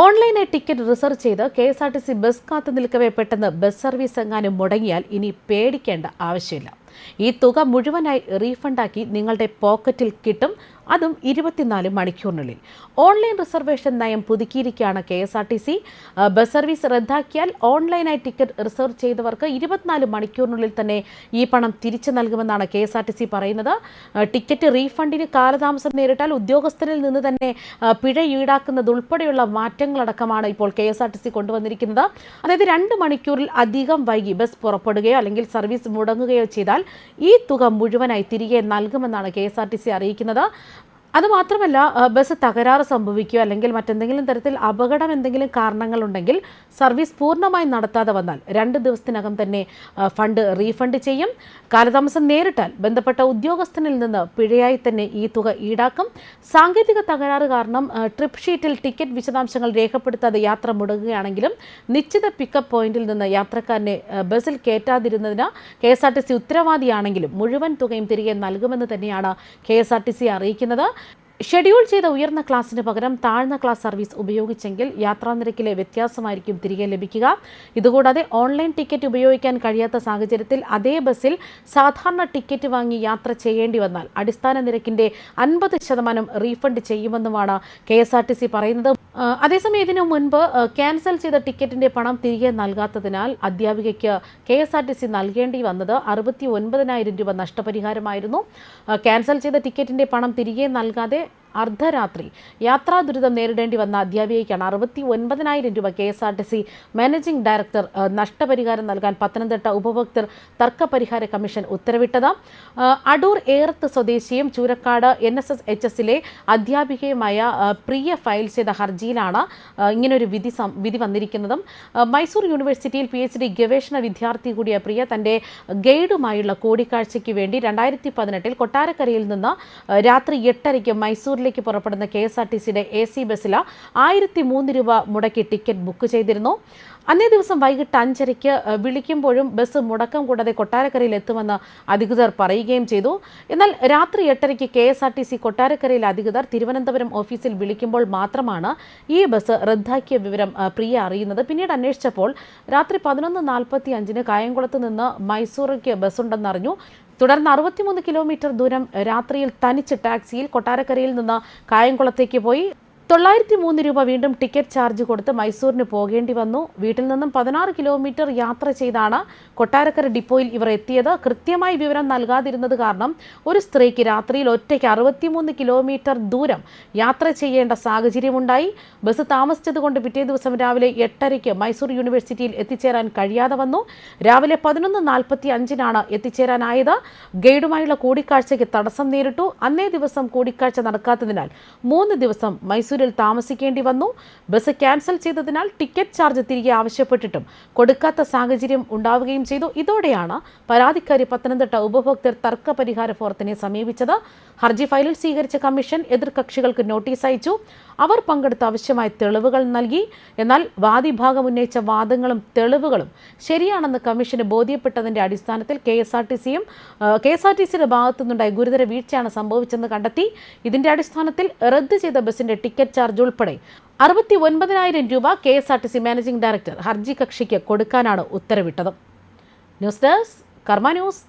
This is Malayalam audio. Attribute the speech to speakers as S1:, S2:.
S1: ഓൺലൈനായി ടിക്കറ്റ് റിസർവ് ചെയ്ത് K S R T C bus കാത്തു നിൽക്കവേ പെട്ടെന്ന് ബസ് സർവീസ് എങ്ങാനും മുടങ്ങിയാൽ ഇനി പേടിക്കേണ്ട ആവശ്യമില്ല. ഈ തുക മുഴുവനായി റീഫണ്ടാക്കി നിങ്ങളുടെ പോക്കറ്റിൽ കിട്ടും. അതും ഇരുപത്തിനാല് മണിക്കൂറിനുള്ളിൽ. ഓൺലൈൻ റിസർവേഷൻ നയം പുതുക്കിയിരിക്കുകയാണ് K S R T C. Bus service റദ്ദാക്കിയാൽ ഓൺലൈനായി ടിക്കറ്റ് റിസർവ് ചെയ്തവർക്ക് ഇരുപത്തിനാല് മണിക്കൂറിനുള്ളിൽ തന്നെ ഈ പണം തിരിച്ചു നൽകുമെന്നാണ് K S R T C പറയുന്നത്. ടിക്കറ്റ് റീഫണ്ടിന് കാലതാമസം നേരിട്ടാൽ ഉദ്യോഗസ്ഥരിൽ നിന്ന് തന്നെ പിഴ പിഴ ഈടാക്കുന്നതുൾപ്പെടെയുള്ള മാറ്റങ്ങളടക്കമാണ് ഇപ്പോൾ K S R T C കൊണ്ടുവന്നിരിക്കുന്നത്. അതായത് രണ്ട് മണിക്കൂറിൽ അധികം വൈകി ബസ് പുറപ്പെടുകയോ അല്ലെങ്കിൽ സർവീസ് മുടങ്ങുകയോ ചെയ്താൽ ഈ തുക മുഴുവനായി തിരികെ നൽകുമെന്നാണ് K S R T C അറിയിക്കുന്നത്. അതുമാത്രമല്ല മാത്രമല്ല ബസ് തകരാറ് സംഭവിക്കുകയോ അല്ലെങ്കിൽ മറ്റെന്തെങ്കിലും തരത്തിൽ അപകടം എന്തെങ്കിലും കാരണങ്ങളുണ്ടെങ്കിൽ സർവീസ് പൂർണമായി നടത്താതെ വന്നാൽ രണ്ട് ദിവസത്തിനകം തന്നെ ഫണ്ട് റീഫണ്ട് ചെയ്യും. കാലതാമസം നേരിട്ടാൽ ബന്ധപ്പെട്ട ഉദ്യോഗസ്ഥനിൽ നിന്ന് പിഴയായി തന്നെ ഈ തുക ഈടാക്കും. സാങ്കേതിക തകരാറ് കാരണം ട്രിപ്പ് ഷീറ്റിൽ ടിക്കറ്റ് വിശദാംശങ്ങൾ രേഖപ്പെടുത്താതെ യാത്ര മുടങ്ങുകയാണെങ്കിലും നിശ്ചിത പിക്കപ്പ് പോയിന്റിൽ നിന്ന് യാത്രക്കാരനെ ബസ്സിൽ കയറ്റാതിരുന്നതിന് K S R T C ഉത്തരവാദിയാണെങ്കിലും മുഴുവൻ തുകയും തിരികെ നൽകുമെന്ന് തന്നെയാണ് K S R T C അറിയിക്കുന്നത്. ഷെഡ്യൂൾ ചെയ്ത ഉയർന്ന ക്ലാസ്സിന് പകരം താഴ്ന്ന ക്ലാസ് സർവീസ് ഉപയോഗിച്ചെങ്കിൽ യാത്രാനിരക്കിലെ വ്യത്യാസമായിരിക്കും തിരികെ ലഭിക്കുക. ഇതുകൂടാതെ ഓൺലൈൻ ടിക്കറ്റ് ഉപയോഗിക്കാൻ കഴിയാത്ത സാഹചര്യത്തിൽ അതേ ബസ്സിൽ സാധാരണ ടിക്കറ്റ് വാങ്ങി യാത്ര ചെയ്യേണ്ടി വന്നാൽ അടിസ്ഥാന നിരക്കിന്റെ അൻപത് ശതമാനം റീഫണ്ട് ചെയ്യുമെന്നുമാണ് കെ പറയുന്നത്. അതേസമയം ഇതിനു മുൻപ് ക്യാൻസൽ ചെയ്ത ടിക്കറ്റിന്റെ പണം തിരികെ നൽകാത്തതിനാൽ അധ്യാപികയ്ക്ക് K S R T C നൽകേണ്ടി വന്നത് അറുപത്തി ഒൻപതിനായിരം രൂപ നഷ്ടപരിഹാരമായിരുന്നു. ക്യാൻസൽ ചെയ്ത ടിക്കറ്റിന്റെ പണം തിരികെ നൽകാതെ അർദ്ധരാത്രി. യാത്രാ ദുരിതം നേരിടേണ്ടി വന്ന അധ്യാപികയ്ക്കാണ് അറുപത്തി ഒൻപതിനായിരം രൂപ K S R T C managing director നഷ്ടപരിഹാരം നൽകാൻ പത്തനംതിട്ട ഉപഭോക്തൃ തർക്കപരിഹാര കമ്മീഷൻ ഉത്തരവിട്ടത്. അടൂർ ഏറത്ത് സ്വദേശിയും Choorakkad N S S H എസിലെ അധ്യാപികയുമായ പ്രിയ ഫയൽ ചെയ്ത ഹർജിയിലാണ് ഇങ്ങനൊരു വിധി വിധി വന്നിരിക്കുന്നതും. മൈസൂർ യൂണിവേഴ്സിറ്റിയിൽ പി എച്ച് ഡി ഗവേഷണ വിദ്യാർത്ഥി കൂടിയ പ്രിയ തന്റെ ഗൈഡുമായുള്ള കൂടിക്കാഴ്ചയ്ക്ക് വേണ്ടി രണ്ടായിരത്തി പതിനെട്ടിൽ കൊട്ടാരക്കരയിൽ നിന്ന് രാത്രി എട്ടരയ്ക്ക് മൈസൂരിലേക്ക് പുറപ്പെടുന്ന കെ എസ് ആർ ടി സിയുടെ എ സി ബസ്സിൽ ആയിരത്തി മൂന്ന് രൂപ മുടക്കി ടിക്കറ്റ് ബുക്ക് ചെയ്തിരുന്നു. അന്നേ ദിവസം വൈകിട്ട് അഞ്ചരയ്ക്ക് വിളിക്കുമ്പോഴും ബസ് മുടക്കം കൂടാതെ കൊട്ടാരക്കരയിൽ എത്തുമെന്ന് അധികൃതർ പറയുകയും ചെയ്തു. എന്നാൽ രാത്രി എട്ടരയ്ക്ക് K S R T C കൊട്ടാരക്കരയിലെ അധികൃതർ തിരുവനന്തപുരം ഓഫീസിൽ വിളിക്കുമ്പോൾ മാത്രമാണ് ഈ ബസ് റദ്ദാക്കിയ വിവരം പ്രിയ അറിയുന്നത്. പിന്നീട് അന്വേഷിച്ചപ്പോൾ രാത്രി പതിനൊന്ന് നാൽപ്പത്തി അഞ്ചിന് കായംകുളത്ത് നിന്ന് മൈസൂറിലേക്ക് ബസ്സുണ്ടെന്നറിഞ്ഞു. തുടർന്ന് അറുപത്തിമൂന്ന് കിലോമീറ്റർ ദൂരം രാത്രിയിൽ തനിച്ച് ടാക്സിയിൽ കൊട്ടാരക്കരയിൽ നിന്ന് കായംകുളത്തേക്ക് പോയി തൊള്ളായിരത്തി മൂന്ന് രൂപ വീണ്ടും ടിക്കറ്റ് ചാർജ് കൊടുത്ത് മൈസൂരിന് പോകേണ്ടി വന്നു. വീട്ടിൽ നിന്നും പതിനാറ് കിലോമീറ്റർ യാത്ര ചെയ്താണ് കൊട്ടാരക്കര ഡിപ്പോയിൽ ഇവർ എത്തിയത്. കൃത്യമായി വിവരം നൽകാതിരുന്നത് കാരണം ഒരു സ്ത്രീക്ക് രാത്രിയിൽ ഒറ്റയ്ക്ക് അറുപത്തിമൂന്ന് കിലോമീറ്റർ ദൂരം യാത്ര ചെയ്യേണ്ട സാഹചര്യമുണ്ടായി. ബസ് താമസിച്ചതുകൊണ്ട് പിറ്റേ ദിവസം രാവിലെ എട്ടരയ്ക്ക് മൈസൂർ യൂണിവേഴ്സിറ്റിയിൽ എത്തിച്ചേരാൻ കഴിയാതെ വന്നു. രാവിലെ പതിനൊന്ന് നാൽപ്പത്തി അഞ്ചിനാണ് എത്തിച്ചേരാനായത്. ഗൈഡുമായുള്ള കൂടിക്കാഴ്ചയ്ക്ക് തടസ്സം നേരിട്ടു. അന്നേ ദിവസം കൂടിക്കാഴ്ച നടക്കാത്തതിനാൽ മൂന്ന് ദിവസം മൈസൂരിൽ താമസിക്കേണ്ടി വന്നു. ബസ് ക്യാൻസൽ ചെയ്തതിനാൽ ടിക്കറ്റ് ചാർജ് തിരികെ ആവശ്യപ്പെട്ടിട്ടും കൊടുക്കാത്ത സാഹചര്യം ഉണ്ടാവുകയും ചെയ്തു. ഇതോടെയാണ് പരാതിക്കാരി പത്തനംതിട്ട ഉപഭോക്തൃ തർക്ക പരിഹാര ഫോറത്തിനെ സമീപിച്ചത്. ഹർജി ഫയലിൽ സ്വീകരിച്ച കമ്മീഷൻ എതിർകക്ഷികൾക്ക് നോട്ടീസ് അയച്ചു. അവർ പങ്കെടുത്ത ആവശ്യമായ തെളിവുകൾ നൽകി. എന്നാൽ വാദിഭാഗം ഉന്നയിച്ച വാദങ്ങളും തെളിവുകളും ശരിയാണെന്ന് കമ്മീഷന് ബോധ്യപ്പെട്ടതിന്റെ അടിസ്ഥാനത്തിൽ കെ എസ് ആർ ടി സിയും കെ എസ് ആർ ടി സിയുടെ ഭാഗത്തുനിന്നുണ്ടായ ഗുരുതര വീഴ്ചയാണ് സംഭവിച്ചെന്ന് കണ്ടെത്തി. ഇതിന്റെ അടിസ്ഥാനത്തിൽ റദ്ദ് ചെയ്ത ബസിന്റെ ടിക്കറ്റ് ചാർജ് ഉൾപ്പെടെ അറുപത്തി ഒൻപതിനായിരം രൂപ K S R T C managing director ഹർജി കക്ഷിക്ക് കൊടുക്കാനാണ് ഉത്തരവിട്ടത്. News desk Karma news.